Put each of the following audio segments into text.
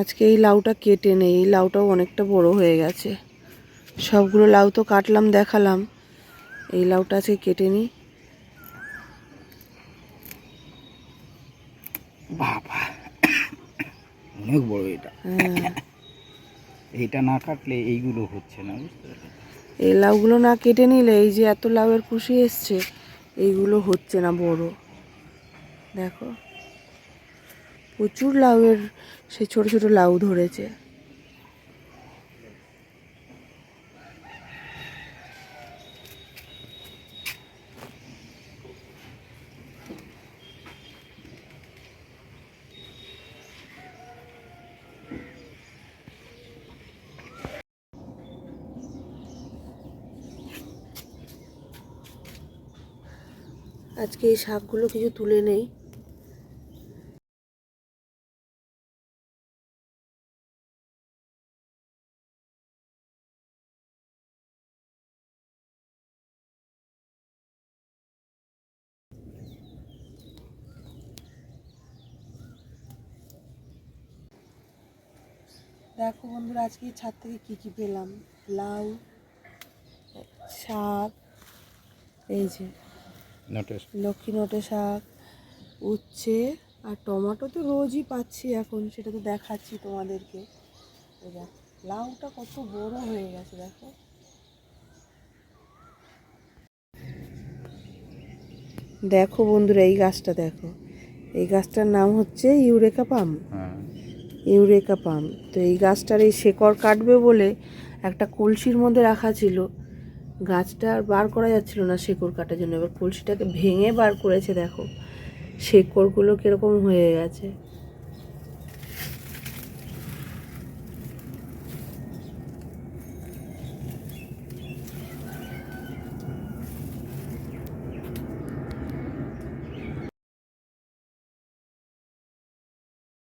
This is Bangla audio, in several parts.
আজকে এই লাউটা কেটে নেই এই লাউটাও অনেকটা বড় হয়ে গেছে। সবগুলো লাউ তো কাটলাম দেখালাম। এই লাউটা আজকে কেটে নিই। বাবা অনেক বড় এটা। হ্যাঁ। এইটা না কাটলে এইগুলো হচ্ছে না বুঝতে এই লাউগুলো না কেটে নিলে এই যে এত লাউয়ের কুশি এসছে এইগুলো হচ্ছে না বড়। দেখো। প্রচুর লাউয়ের সে ছোট ছোট লাউ ধরেছে। আজকে এই শাকগুলো কিছু তুলে নেই। দেখো বন্ধুরা আজকে ছাদ থেকে কী কী পেলাম? লাউ শাক এই যে লক্ষ্মী নটে শাক উচ্ছে আর টমাটো তো রোজই পাচ্ছি এখন সেটা তো দেখাচ্ছি তোমাদেরকে। দেখো, লাউটা কত বড় হয়ে গেছে দেখো। দেখো বন্ধুরা এই গাছটা দেখো। এই গাছটার নাম হচ্ছে ইউরেকা পাম। হ্যাঁ। Eureka palm. তো এই গাছটার এই শেকড় কাটবে বলে একটা কলসির মধ্যে রাখা ছিল। গাছটা আর বার করা যাচ্ছিল না শেকড় কাটার জন্য। এবার কলসিটাকে ভেঙে বার করেছে, দেখো। শেকড়গুলো কীরকম হয়ে গেছে।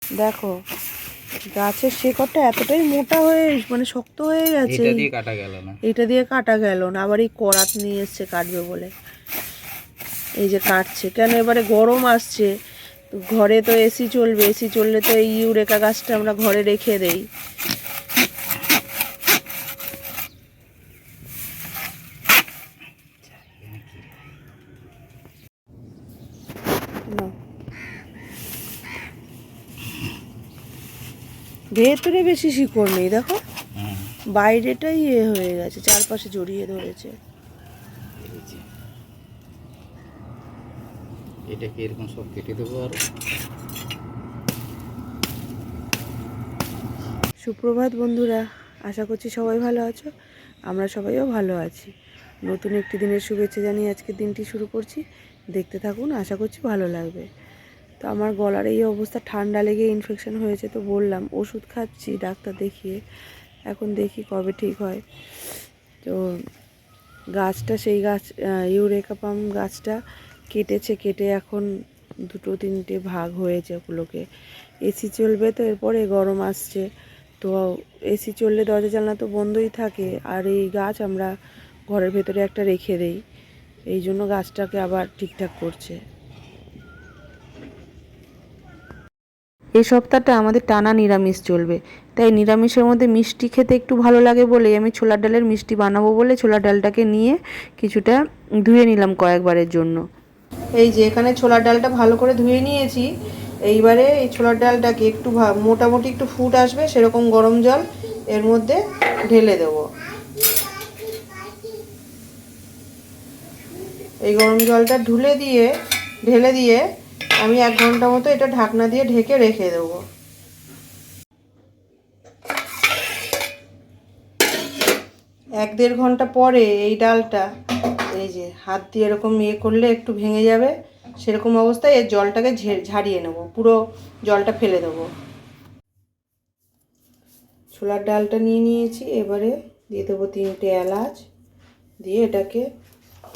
দেখো গাছের শেকড়টা এতটাই মোটা হয়ে মানে শক্ত হয়ে গেছে এটা দিয়ে কাটা গেল না। এটা দিয়ে কাটা গেল না আবার এই করাত নিয়ে এসছে কাটবে বলে। এই যে কাটছে কেন এবারে গরম আসছে? ঘরে তো এসি চলবে এসি চললে তো এই ইউরেকা গাছটা আমরা ঘরে রেখে দেই নাও। ভেতরে বেশি শিকড় নেই দেখো। বাইরেটাই ইয়ে হয়ে গেছে চারপাশে জড়িয়ে ধরেছে। এটাকে এরকম সব কেটে দেবো আর। সুপ্রভাত বন্ধুরা আশা করছি সবাই ভালো আছো। আমরা সবাইও ভালো আছি। নতুন একটি দিনের শুভেচ্ছা জানিয়ে আজকের দিনটি শুরু করছি। দেখতে থাকুন আশা করছি ভালো লাগবে। তো আমার গলার এই অবস্থা, ঠান্ডা লেগে ইনফেকশন হয়েছে তো বললাম, ওষুধ খাচ্ছি ডাক্তার দেখিয়ে, এখন দেখি কবে ঠিক হয়। তো গাছটা, সেই গাছ ইউরেকা পাম গাছটা কেটেছে, কেটে এখন দুটো তিনটে ভাগ হয়েছে ওগুলোকে। এসি চলবে তো, এরপরে গরম আসছে। তো এসি চললে দরজা জানলা তো বন্ধই থাকে, আর এই গাছ আমরা ঘরের ভেতরে একটা রেখে দেই। এই জন্য গাছটাকে আবার ঠিকঠাক করছে। এই সপ্তাহটা আমাদের টানা নিরামিষ চলবে। তাই নিরামিষের মধ্যে মিষ্টি খেতে একটু ভালো লাগে বলেই আমি ছোলার ডালের মিষ্টি বানাবো বলে ছোলার ডালটাকে নিয়ে কিছুটা ধুয়ে নিলাম কয়েকবারের জন্য। এই যে এখানে ছোলার ডালটা ভালো করে ধুয়ে নিয়েছি। এইবারে এই ছোলার ডালটাকে একটু মোটামুটি একটু ফুট আসবে, সেরকম গরম জল এর মধ্যে ঢেলে দেব। এই গরম জলটা ঢুলে দিয়ে, ঢেলে দিয়ে আমি এক ঘণ্টা মতো এটা ঢাকনা দিয়ে ঢেকে রেখে দেবো এক দেড় ঘণ্টা পরে এই ডালটা, এই যে হাত দিয়ে এরকম ইয়ে করলে একটু ভেঙে যাবে, সেরকম অবস্থায় এর জলটাকে ঝাড়িয়ে নেব, পুরো জলটা ফেলে দেবো ছোলার ডালটা নিয়ে নিয়েছি, এবারে দিয়ে দেবো তিনটে এলাচ, দিয়ে এটাকে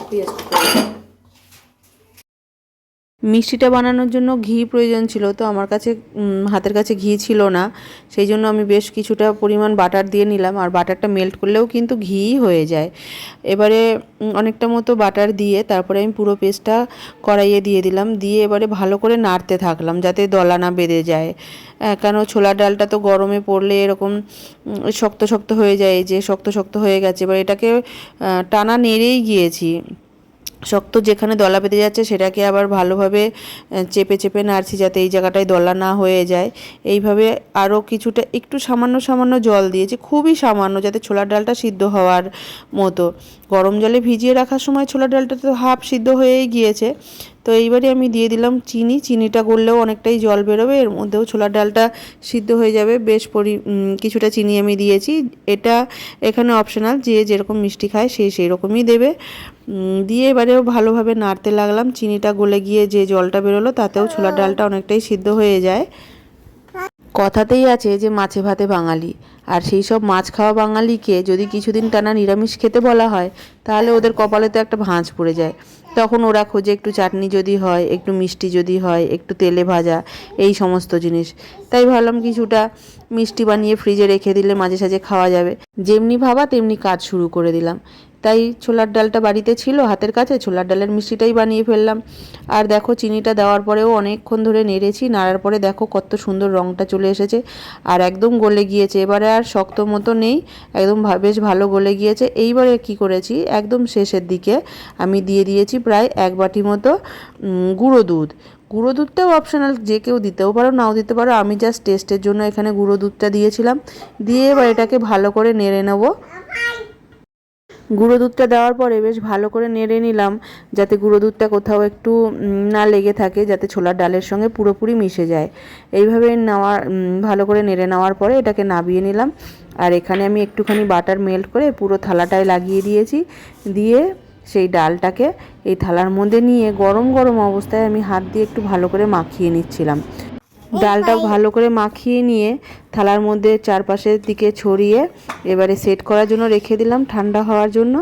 পেস্ট করে। মিষ্টিটা বানানোর জন্য ঘি প্রয়োজন ছিল, তো আমার কাছে হাতের কাছে ঘি ছিল না। সেই জন্য আমি বেশ কিছুটা পরিমাণ বাটার দিয়ে নিলাম, আর বাটারটা মেল্ট করলেও কিন্তু ঘিই হয়ে যায়। এবারে অনেকটা মতো বাটার দিয়ে তারপরে আমি পুরো পেস্টটা কড়াইয়ে দিয়ে দিলাম, দিয়ে এবারে ভালো করে নাড়তে থাকলাম যাতে দলা না বেঁধে যায়। কেন ছোলার ডালটা তো গরমে পড়লে এরকম শক্ত শক্ত হয়ে যায়, যে শক্ত শক্ত হয়ে গেছে। এবার এটাকে টানা নেড়েই গিয়েছি। শক্ত যেখানে দলা পেতে যাচ্ছে সেটাকে আবার ভালোভাবে চেপে চেপে নাড়ছি যাতে এই জায়গাটায় দলা না হয়ে যায়। এইভাবে আরও কিছুটা একটু সামান্য সামান্য জল দিয়েছি, খুবই সামান্য যাতে ছোলার ডালটা সিদ্ধ হওয়ার মতো। গরম জলে ভিজিয়ে রাখার সময় ছোলার ডালটা তো হাফ সিদ্ধ হয়েই গিয়েছে। তো এইবারে আমি দিয়ে দিলাম চিনি। চিনিটা গড়লেও অনেকটাই জল বেরোবে, এর মধ্যেও ছোলার ডালটা সিদ্ধ হয়ে যাবে। বেশ পরি কিছুটা চিনি আমি দিয়েছি। এটা এখানে অপশনাল যে যেরকম মিষ্টি খায় সে সেই রকমই দেবে দিয়ে এবারেও ভালোভাবে নাড়তে লাগলাম। চিনিটা গলে গিয়ে যে জলটা বেরোলো, তাতেও ছোলার ডালটা অনেকটাই সিদ্ধ হয়ে যায়। কথাতেই আছে যে, মাছে ভাতে বাঙালি। আর সেই সব মাছ খাওয়া বাঙালিকে যদি কিছুদিন টানা নিরামিষ খেতে বলা হয়, তাহলে ওদের কপালে তো একটা ভাঁজ পড়ে যায়। তখন ওরা খোঁজে একটু চাটনি যদি হয়, একটু মিষ্টি যদি হয়, একটু তেলে ভাজা, এই সমস্ত জিনিস। তাই ভাবলাম কিছুটা মিষ্টি বানিয়ে ফ্রিজে রেখে দিলে মাঝে সাঝে খাওয়া যাবে। যেমনি ভাবা তেমনি কাজ শুরু করে দিলাম। তাই ছোলার ডালটা বাড়িতে ছিল, হাতের কাছে ছোলার ডালের মিষ্টিটাই বানিয়ে ফেললাম। আর দেখো চিনিটা দেওয়ার পরেও অনেকক্ষণ ধরে নেড়েছি, নাড়ার পরে দেখো কত সুন্দর রঙটা চলে এসেছে। আর একদম গলে গিয়েছে। এবারে আর শক্ত মতো নেই, একদম বেশ ভালো গলে গিয়েছে। এইবারে কি করেছি? একদম শেষের দিকে আমি দিয়ে দিয়েছি প্রায় এক বাটি মতো গুঁড়ো দুধ। গুঁড়ো দুধটাও অপশনাল যে কেউ দিতেও পারো, নাও দিতে পারো। আমি জাস্ট টেস্টের জন্য এখানে গুঁড়ো দুধটা দিয়েছিলাম। দিয়ে এবার এটাকে ভালো করে নেড়ে নেব। গুঁড়ো দুধটা দেওয়ার পরে বেশ ভালো করে নেড়ে নিলাম, যাতে গুঁড়ো দুধটা কোথাও একটু না লেগে থাকে, যাতে ছোলার ডালের সঙ্গে পুরোপুরি মিশে যায়। এইভাবে নেওয়ার ভালো করে নেড়ে নেওয়ার পরে এটাকে নাবিয়ে নিলাম। আর এখানে আমি একটুখানি বাটার মেল্ট করে পুরো থালাটায় লাগিয়ে দিয়েছি। দিয়ে সেই ডালটাকে এই থালার মধ্যে নিয়ে গরম গরম অবস্থায় আমি হাত দিয়ে একটু ভালো করে মাখিয়ে নিচ্ছিলাম। ডালটা ভালো করে মাখিয়ে নিয়ে থালার মধ্যে চারপাশের দিকে ছড়িয়ে এবারে সেট করার জন্য রেখে দিলাম ঠান্ডা হওয়ার জন্য।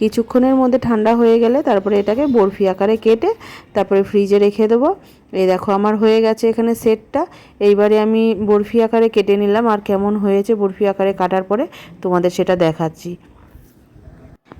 কিছুক্ষণের মধ্যে ঠান্ডা হয়ে গেলে তারপরে এটাকে বরফি আকারে কেটে তারপরে ফ্রিজে রেখে দেবো। এই দেখো আমার হয়ে গেছে এখানে সেটটা। এইবারে আমি বরফি আকারে কেটে নিলাম। আর কেমন হয়েছে বরফি আকারে কাটার পরে তোমাদের সেটা দেখাচ্ছি।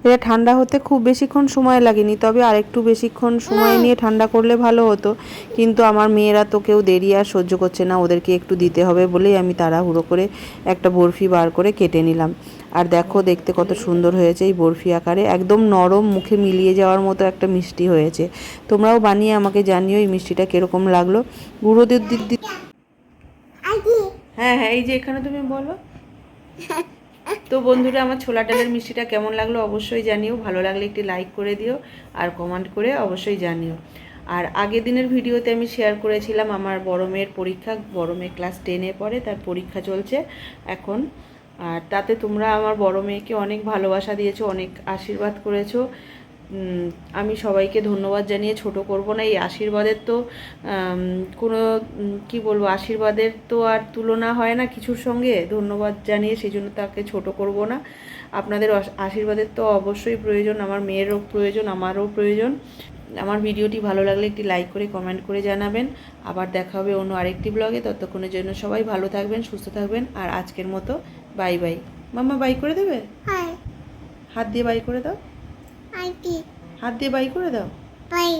এটা ঠান্ডা হতে খুব বেশিক্ষণ সময় লাগেনি তবে আরেকটু বেশিক্ষণ সময় নিয়ে ঠান্ডা করলে ভালো হতো। কিন্তু আমার মেয়েরা তো কেউ দেরি আর সহ্য করছে না ওদেরকে একটু দিতে হবে বলেই আমি তাড়াহুড়ো করে একটা বরফি বার করে কেটে নিলাম। আর দেখো দেখতে কত সুন্দর হয়েছে এই বরফি আকারে। একদম নরম মুখে মিলিয়ে যাওয়ার মতো একটা মিষ্টি হয়েছে। তোমরাও বানিয়ে আমাকে জানিও এই মিষ্টিটা কীরকম লাগল। গুঁড়ো দুধ দিক হ্যাঁ হ্যাঁ এই যে এখানে তুমি বলো। তো বন্ধুরা, আমার ছোলা ডালের মিষ্টিটা কেমন লাগল অবশ্যই জানিও। ভালো লাগলে একটি লাইক করে দিও আর কমেন্ট করে অবশ্যই জানিও। আর আগের দিনের ভিডিওতে আমি শেয়ার করেছিলাম আমার বড় মেয়ের পরীক্ষা, বড় মেয়ে ক্লাস টেনে পড়ে, তার পরীক্ষা চলছে এখন। আর তাতে তোমরা আমার বড় মেয়েকে অনেক ভালোবাসা দিয়েছ, অনেক আশীর্বাদ করেছ। আমি সবাইকে ধন্যবাদ জানিয়ে ছোট করব না। এই আশীর্বাদের তো কোনো কি বলব আশীর্বাদের তো আর তুলনা হয় না কিছুর সঙ্গে। ধন্যবাদ জানিয়ে সেই জন্য তাকে ছোট করব না। আপনাদের আশীর্বাদের তো অবশ্যই প্রয়োজন। আমার মেয়েরও প্রয়োজন আমারও প্রয়োজন। আমার ভিডিওটি ভালো লাগলে একটি লাইক করে কমেন্ট করে জানাবেন। আবার দেখা হবে অন্য আরেকটি ব্লগে। ততক্ষণের জন্য সবাই ভালো থাকবেন সুস্থ থাকবেন। আর আজকের মতো বাই বাই। মাম্মা বাই করে দেবে? Hi, হাত দিয়ে বাই করে দাও. হাত দিয়ে বাই করে দাও Bye.